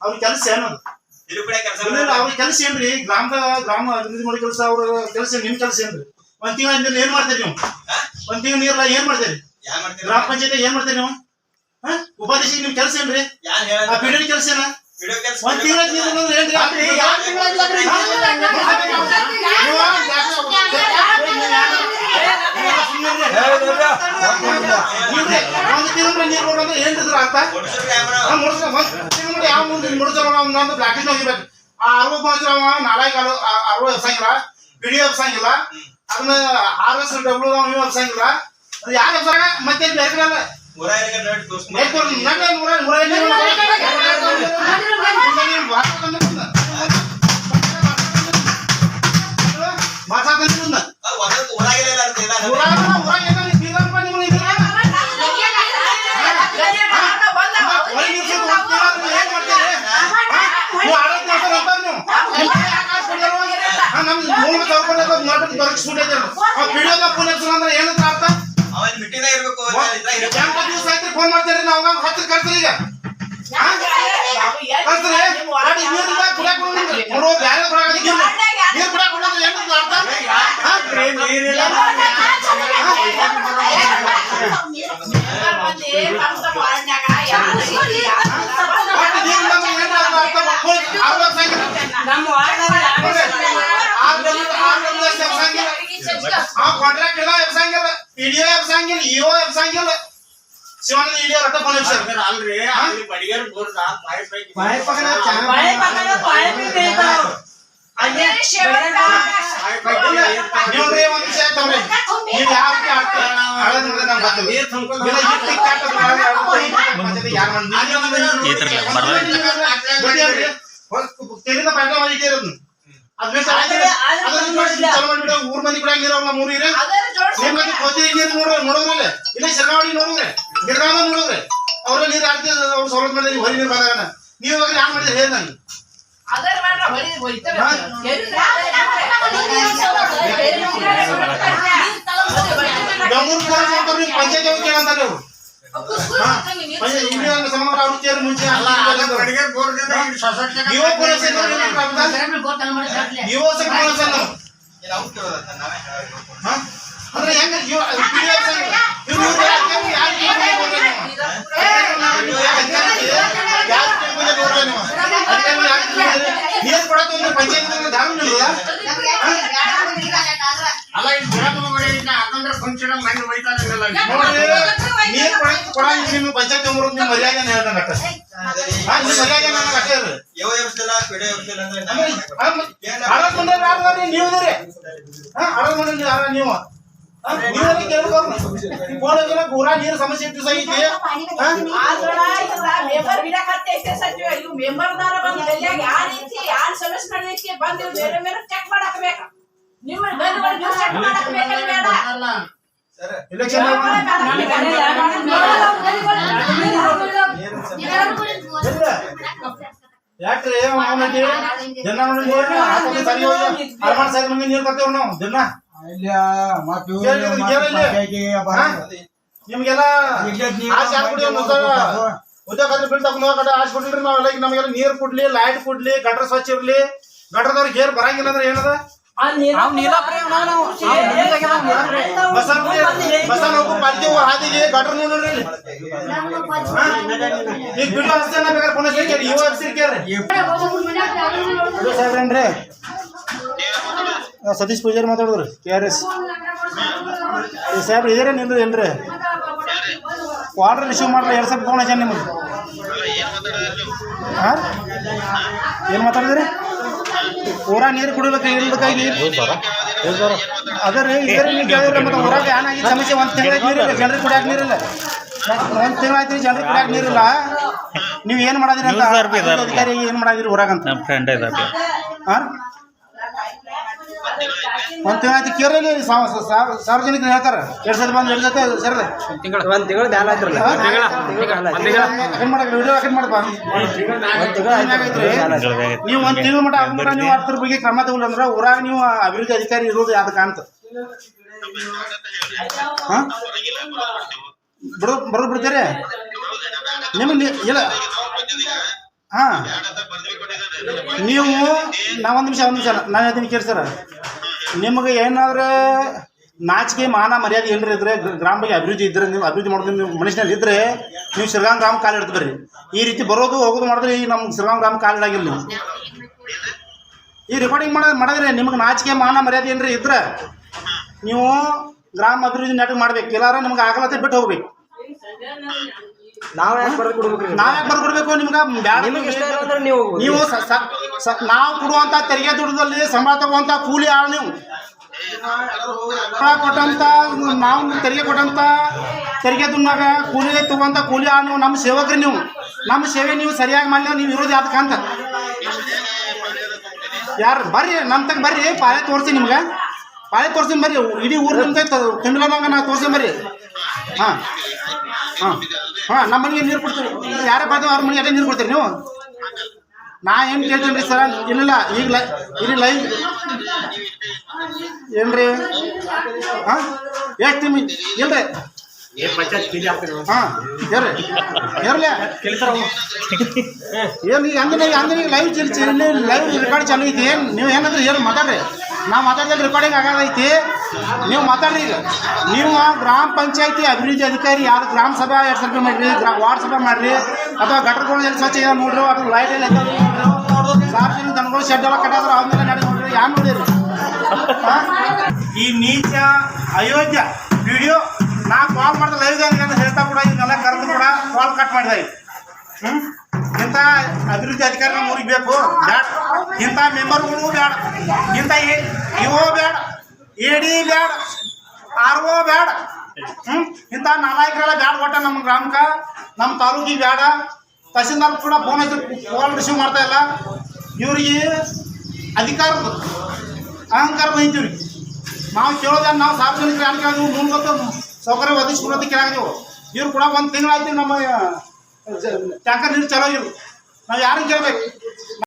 ಅವ್ರ ಕೆಲಸ ಏನು? ಅವ್ರಿಗೆ ಕೆಲಸ ಇಲ್ಲ ಅವ್ರ ಕೆಲಸ ಏನ್ರಿ? ಗ್ರಾಮದ ಗ್ರಾಮ ಅಭಿವೃದ್ಧಿ ಮಾಡಿ ಕೆಲಸ ಅವ್ರ ಕೆಲಸ ನಿಮ್ ಕೆಲಸ ಏನ್ರಿ? ಒಂದ್ ತಿಂಗಳ ಹಿಂದೆ ಏನ್ ಮಾಡ್ತೀರಿ ನೀವು? ಒಂದ್ ತಿಂಗಳ ನೀರ್ಲ ಏನ್ ಮಾಡ್ತೀರಿ? ಗ್ರಾಮ ಪಂಚಾಯತ್ ಏನ್ ಮಾಡ್ತೀರಿ ನೀವು? ಹಾ? ಉಪಾಧ್ಯಕ್ಷ ನಿಮ್ ಕೆಲಸ ಏನ್ರಿ? ಪಿಡಿನ ಕೆಲಸ ಏನ? ವಿಡಿಯೋ ಕೆಲಸ ಒಂದ್ ತಿಂಗಳ ನೀರ್ ಏನ್ರಿ? ಒಂದ್ ಒಂದ್ ಯಾವ ಮುಂದೆ ಮುಡಿಸೋಣ ನಮ್ದು ಬ್ಲಾಕ್ ಲಿಸ್ಟ್ ಹೋಗಿಬೇಕು ಆ ಅರವತ್ತು ಅವ ನಾಲ್ಕು ಅರವ ಅರವತ್ತು ಎಬ್ಸಂಗಿಲ್ಲ ವಿಡಿಯೋ ಎಬ್ಸಂಗಿಲ್ಲ ಅದನ್ನ ಆರ್ ಎಸ್ ಡಬ್ಲ್ಯೂ ಇವ್ ಎಬ್ಸಂಗಿಲ್ಲ ಅದು ಯಾರು ಮತ್ತೆ ಬೇರೆ ಕಡೆ ಅಲ್ಲ ಆಡೋದ್ ಮಾಡ್ತಾರೆ ಅಂತಾರ್ ನೀವು. ನಿಮ್ಗೆ ವಿಡಿಯೋದ ಫೋನ್ ಮಾಡ್ತೀರಿ ನಾವು ಹತ್ತಿರ ಕಳ್ತೀರಿ ಈಗ ಕಳ್ತೀರಿ ನೋಡಿ ನೀರಿಂದ ಎಬ್ಸಂಗಿಲ್ಲ ಕೊಡೋದ್ರಿ ನೋಡು ಬ್ಯಾರೆ ಕೊಡಾಕ ನೀರು ನೀರು ಕುಡಿಯಾಕ ಕೊಡೋದ್ರೆ ಏನಂತ ಅರ್ಥ ಸರ್ ನೀರು ಅಲ್ರಿ ಅಲ್ಲಿ ಬಡಿಗೇರ್ ಬೋರ್ದ ಪಾಯಿಪ್ ಐತಿ. ನೀವ್ರಿ ಒಂದ್ ವಿಷಯ ತಗೊಳ್ರಿ ನೀವ್ ಯಾವ ರೀತಿ ಆಡ್ತೀರ ನೋಡಿದ್ರೆ ನಮ್ಗೆ ಗೊತ್ತಿಲ್ಲ. ಇಲ್ಲ, ಈ ಮಾಡಿ ಪಂಚಾಯ್ತಿ ಯಾರ್ ಇಲ್ಲ, ಬರಲ್ಲ. ಊರ್ ಮಂದಿ ಕೂಡ ನೀರವ್ರಲ್ಲ ಮೂರ್ ನೀರು ಮಂದಿ ಕೋತಿ ನೀರು ನೋಡ್ರಿ ನೋಡೋದ್ರಲ್ಲ. ಇಲ್ಲ ಶರ್ಗಾವಳಿ ನೋಡಿದ್ರೆ ಗಿರ್ಗಾವ ನೋಡಿದ್ರೆ. ಅವ್ರ ನೀರ್ ಆಡ್ತಿ ಅವ್ರ ಸೌಲಭ್ಯ ಮಾಡಿದ್ರೆ ಹೊರಿ ನೀರ್ ಬಂದಾಗ ನೀವು ಇವಾಗ ಯಾರು ಮಾಡಿದ್ರೆ? ಹೇಳಿ ನಂಗೆ ಬೆಂಗಳೂರು ಪಂಚಾಯತ್ ಕೇಳಂತಾರೆ ಅವ್ರು. ಯುವ ಯುವ? ಅಂದ್ರೆ ಹೆಂಗ ಯುವ? ಅಧಿಕಾರಿಗಳು ಯಾರು ಕೇಳ್ಕೊಂಡ್ರೆ? ನೀರು ಕೊಡಕ್ಕೆ ಒಂದು ಪಂಚಾಯತ್ ನಿಲ್ಲ ಅಲ್ಲ ಇಲ್ಲಿ ಬಿಡಕ್ಕೆ ಹೋಗ್ಬೇಡಿ, ಇದ್ನ ಹಾಕೊಂಡ್ರೆ function ನೀರು ಕೊಡಕ್ಕೆ ಕೊಡಂಗಿಲ್ಲ ನಿಮ್ಮ ಪಂಚಾಯತ್ ತೊಗೊಂಬರೋದು ನಿಮ್ಮ ಮರ್ಯಾದೆ ಹೇಳ್ದಂಗ ಅಷ್ಟ. ಹಾ ನಿಮ್ಮ ಮರ್ಯಾದೆ ನನಗೆ ಅಷ್ಟೇ ಇರ್ರಿ ಯಾವ ಅಂದ್ರೆ ಆಮೇಲೆ ನಾವು- ಆಡೋದ್ ಮಂದಿ ಯಾರು ನೀವು? ಮಂದಿ ಯಾರ ನೀವು ಪೂರಾ ನೀರು ಸಮಸ್ಯೆ ಇತ್ತು ಸಹಿತ ಹಾ? ಮೆಂಬರ್ದಾರ ಬಂದು ಎಲ್ಯಾಗ ಯಾವ ರೀತಿ ಯಾವ ಸಮಸ್ಯೆ ನಡೆದೈತಿ ಬಂದು ಇವ್ರು ಬೇರೆ ಬೇರೆ ಚೆಕ್ ಮಾಡಕ್ ಬೇಕು? ನಿಮ್ಮ ಚೆಕ್ ಮಾಡಕ್ ಬೇಕಲ್ಲ ಬೇಡ. ಎಲೆಕ್ಷನ್ ಯಾಕ್ರಿ ಮಂದಿ? ನೀರು ತರ್ತೇವ್ ನಾವು ದಿನ. ನಿಮ್ಗೆಲ್ಲ ಉದ್ಯೋಗ ಬಿಲ್ ತಗೊಂಡ್ ಹೋಗಟ ಆಸೆ ಕೊಡ್ಲಿ ನಾವೆಲ್ಲ ಈಗ ನಮಗೆಲ್ಲ ನೀರು ಕೊಡ್ಲಿ ಲೈಟ್ ಕೊಡ್ಲಿ ಗಟ್ರ ಸ್ವಚ್ಛ ಇರ್ಲಿ. ಗಟ್ರದವ್ರಿಗೆ ಏರ್ ಬರಂಗಿಲ್ಲ ಅಂದ್ರೆ ಏನದ? ಬಸ್ಸಾನ ಹೋಗು ಹಾದಿಗೆ ಗಟ್ರ ನೋಡ್ರಿ. ಈಗ ಹಸ್ತಾನ ಬೇಕಾದ್ರೆ ಪುನಃ ಇವ ಸತೀಶ್ ಪೂಜಾರಿ ಮಾತಾಡಿದ್ರಿ ಕೆ ಆರ್ ಎಸ್. ಸಾಹೇಬ್ರು ಇದೇರ ನಿಲ್ರಿ ಏನ್ರಿ ವಾಟರ್ ಇಶ್ಯೂ ಮಾಡ್ರಿ ಎರಡು ಸಾವಿರ ಫೋನ್ ಹಚ್ಚಾನ ನಿಮಗೆ. ಹಾಂ? ಏನು ಮಾತಾಡಿದ್ರಿ? ಪೂರಾ ನೀರು ಕುಡಿಲಕ್ಕ ಇಲ್ಲದಕ್ಕಾಗಿ ನೀರು ಅದೇ ಇದರಲ್ಲಿ ಕೇಳಿದ್ರೆ ಮತ್ತೆ ಊರಾಗ ಏನಾಗಿ ಸಮಸ್ಯೆ ಒಂದು ತಿಂಗಳ ನೀರಿಲ್ಲ ಜನರಿಗೆ ಕುಡಿಯಾಕ ನೀರಿಲ್ಲ. ಒಂದು ತಿಂಗಳಾಯ್ತು ಜನರಿಗೆ ಕುಡಿಯಾಕ ನೀರಿಲ್ಲ. ನೀವು ಏನು ಮಾಡಾದಿರಿ ಅಂತ. ಅಧಿಕಾರಿ ಏನು ಮಾಡಾದಿರಿ ಊರಾಗ ಅಂತ ನಮ್ಮ ಫ್ರೆಂಡ್ ಇದ್ದಾರೆ ಹಾಂ ಒಂದು ತಿಂಗಳಾಯ್ತು ಕೇರಳಿ ಸಾರ್ವಜನಿಕರು ಹೇಳ್ತಾರೆ. ಎರಡು ಸತಿ ಬಂದು ಎರಡು ಸತಿ ಸರಿ ಒಂದ್ ತಿಂಗಳು. ಧ್ಯಾನ ಆಯ್ತು ಏನ್ ಮಾಡಕ್ ವಿಡಿಯೋ ಹಾಕಿ ಮಾಡಪ್ಪ ನೀವು ಒಂದ್ ತಿಂಗಳ ಮಟ್ಟ ಆಗ್ಬಿಟ್ರೆ ನೀವು ಅದ್ರ ಬಗ್ಗೆ ಕ್ರಮ ತಗೊಳ್ಳಿ ಅಂದ್ರೆ ಊರಾಗ ನೀವು ಅಭಿವೃದ್ಧಿ ಅಧಿಕಾರಿ ಇರೋದು ಯಾವ್ದು ಕಾಣ್ತ ಹಾ? ಬಿಡು ಬರೋದು ಬಿಡ್ತೀರಿ? ನಿಮಗೆ ಇಲ್ಲ. ಹಾ. ನೀವು ನಾ ಒಂದು ನಿಮಿಷ ಒಂದು ನಿಮಿಷ ನಾನು ಹೇಳ್ತೀನಿ ಕೇಳಿ ಸರ್ ನಿಮಗೆ ಏನಾದ್ರೆ ನಾಚಿಕೆ ಮಾನ ಮರ್ಯಾದೆ ಏನ್ರಿ ಇದ್ರೆ ಗ್ರಾಮಕ್ಕೆ ಗ್ರಾಮ ಬಗ್ಗೆ ಅಭಿವೃದ್ಧಿ ಇದ್ರೆ ನೀವು ಅಭಿವೃದ್ಧಿ ಮಾಡೋದು ನೀವು ಮನುಷ್ಯನಲ್ಲಿ ಇದ್ರೆ ನೀವು ಶ್ರೀರಾಮ್ ಗ್ರಾಮ ಕಾಲು ಬರ್ರಿ ಈ ರೀತಿ ಬರೋದು ಹೋಗೋದು ಮಾಡಿದ್ರೆ ಈ ನಮ್ಗೆ ಶ್ರೀರಾಮ್ ಗ್ರಾಮ ಕಾಲು ಇಡಾಗಿಲ್ಲ ನೀವು. ಈ ರೆಕಾರ್ಡಿಂಗ್ ಮಾಡೋದು ಮಾಡಿದ್ರೆ ನಿಮಗೆ ನಾಚಿಕೆ ಮಾನ ಮರ್ಯಾದೆ ಏನ್ರಿ ಇದ್ರೆ ನೀವು ಗ್ರಾಮ ಅಭಿವೃದ್ಧಿ ನಾಟಕ ಮಾಡ್ಬೇಕು. ಎಲ್ಲಾರ ನಿಮ್ಗೆ ಆಗಲತ್ತೆ ಬಿಟ್ಟು ಹೋಗ್ಬೇಕು. ನಾವ್ ಯಾಕೆ ಬರ್ಕೊಡ್ಬೇಕು ನಾವ್ ಯಾಕೆ ಬರ್ಕೊಡ್ಬೇಕು ನಿಮ್ಗೆ ನೀವು ನಾವು ಕೊಡುವಂತ ತೆರಿಗೆ ದುಡ್ಡದಲ್ಲಿ ಸಂಬಳ ತಗುವಂತ ಕೂಲಿ ಆಳು ನೀವು. ಕೊಟ್ಟಂಥ ನಾವು ತೆರಿಗೆ ಕೊಟ್ಟಂತ ತೆರಿಗೆ ದುಡ್ಡಾಗ ಕೂಲಿ ತಗುವಂತ ಕೂಲಿ ಆಳ್ ನೀವು, ನಮ್ಮ ಸೇವಕರು ನೀವು. ನಮ್ಮ ಸೇವೆ ನೀವು ಸರಿಯಾಗಿ ಮಾಡಿ ನೀವು ಇರೋದು ಯಾವ್ದಕ್ಕೆ ಅಂತ. ಯಾರು, ಬರ್ರಿ ನಮ್ಮ ತಗ ಬರ್ರಿ, ಪಾಳೆ ತೋರಿಸ್ತೀನಿ ನಿಮ್ಗೆ. ಪಾಳೆ ತೋರಿಸಿ ಬರ್ರಿ, ಇಡೀ ಊರು ನಿಮ್ಗೆ ತುಂಬಿಲ್ಲದಂಗ ನಾ ತೋರಿಸಿ ಬರ್ರಿ. ಹಾಂ ಹಾಂ ಹಾಂ ನಮ್ಮ ಮನೆಗೆ ನೀರು ಕೊಡ್ತೀವಿ ಯಾರೇ ಬರ್ತೀವಿ ಅವ್ರ ಮನೆಗೆ ಅದೇ ನೀರು ಕೊಡ್ತೀರಿ ನೀವು. ನಾ ಏನು ಕೇಳ್ತೀನಿ ರೀ ಸರ್? ಇಲ್ಲ ಈಗ ಲೈ ಇಲ್ಲಿ ಲೈವ್ ಏನ್ರಿ? ಹಾಂ? ಎಷ್ಟು ನಿಮಗೆ ಇಲ್ರಿ. ಹಾಂ ಹೇಳ್ರಿ ಹೇಳ್ರಿ ಏನು ಈಗ ಅಂದ್ರೆ ಅಂದ್ರೆ ಈಗ ಲೈವ್ ಚಿಲ್ ಲೈವ್ ರೆಕಾರ್ಡ್ ಚಾಲು ಐತಿ. ಏನು ನೀವು ಏನಂದ್ರೆ ಏನು ಮಾತಾಡ್ರಿ? ನಾ ಮಾತಾಡಿದ್ರೆ ರೆಕಾರ್ಡಿಂಗ್ ಆಗದೈತಿ. ನೀವು ಮಾತಾಡ್ರಿ ನೀವು ಗ್ರಾಮ ಪಂಚಾಯತಿ ಅಭಿವೃದ್ಧಿ ಅಧಿಕಾರಿ, ಯಾರು ಗ್ರಾಮ ಸಭಾ ಎರಡು ಸಭೆ ಮಾಡ್ರಿ ವಾರ್ಡ್ ಸಭೆ ಮಾಡ್ರಿ, ಅಥವಾ ಘಟಕಗಳು ಎಲ್ಲಿ ಸ್ವಚ್ಛ ಇದೆ ನೋಡ್ರಿ, ಅಥವಾ ಲೈಟ್ ಎಲ್ಲ ಸಾರ್ವಜನಿಕ ದನಗಳು ಶೆಡ್ ಎಲ್ಲ ಕಟ್ಟಾದ್ರೆ ಅವನ್ನೆಲ್ಲ ನಡೆ ನೋಡ್ರಿ, ಯಾರು ನೋಡಿರಿ? ಈ ನೀಚ ಅಯೋಧ್ಯ ವಿಡಿಯೋ ನಾ ಕಾಲ್ ಮಾಡಿದ ಲೈವ್ ಅಂತ ಹೇಳ್ತಾ ಕೂಡ ಇದನ್ನೆಲ್ಲ ಕರೆದು ಕೂಡ ಕಾಲ್ ಕಟ್ ಮಾಡಿದೆ ಹ್ಮ್? ಇಂಥ ಅಭಿವೃದ್ಧಿ ಅಧಿಕಾರಿ ನಮ್ಮ ಊರಿಗೆ ಬೇಕು. ಬ್ಯಾಡ. ಇಂಥ ಮೆಂಬರ್ಗಳು ಬ್ಯಾಡ. ಇಂಥ ಇವೋ ಬ್ಯಾಡ. ಎ ಡಿ ಬ್ಯಾಡ. ಆರ್ ಓ ಬ್ಯಾಡ. ಹ್ಮ್? ಇಂಥ ನಾಲಾಯಕರೆಲ್ಲ ಬ್ಯಾಡ ಒಟ್ಟ ನಮ್ಮ ಗ್ರಾಮಕ್ಕೆ, ನಮ್ಮ ತಾಲೂಕಿಗೆ ಬ್ಯಾಡ. ತಹಸೀಲ್ದಾರ್ ಕೂಡ ಫೋನ್ ಹಚ್ಚಿ ಫೋನ್ ರಿಸೀವ್ ಮಾಡ್ತಾ ಇಲ್ಲ. ಇವ್ರಿಗೆ ಅಧಿಕಾರ ಅಹಂಕಾರ ಬಂದಿವ್ರಿ ನಾವು ಕೇಳೋದ ನಾವು ಸಾರ್ವಜನಿಕರು ಯಾರು ಕೇಳಿದ್ವು ಮೂಲಭೂತ ಸೌಕರ್ಯ ಒದಗಿಸ್ಕೊಡೋದು ಕೇಳಾಗಿದ್ದೆವು ಇವ್ರು ಕೂಡ ಒಂದು ತಿಂಗಳಾಯ್ತು ನಮ್ಮ ಟ್ಯಾಂಕರ್ ನೀರು ಚಲೋ ಇವ್ರು. ನಾವು ಯಾರಿಗೆ ಕೇಳ್ಬೇಕು?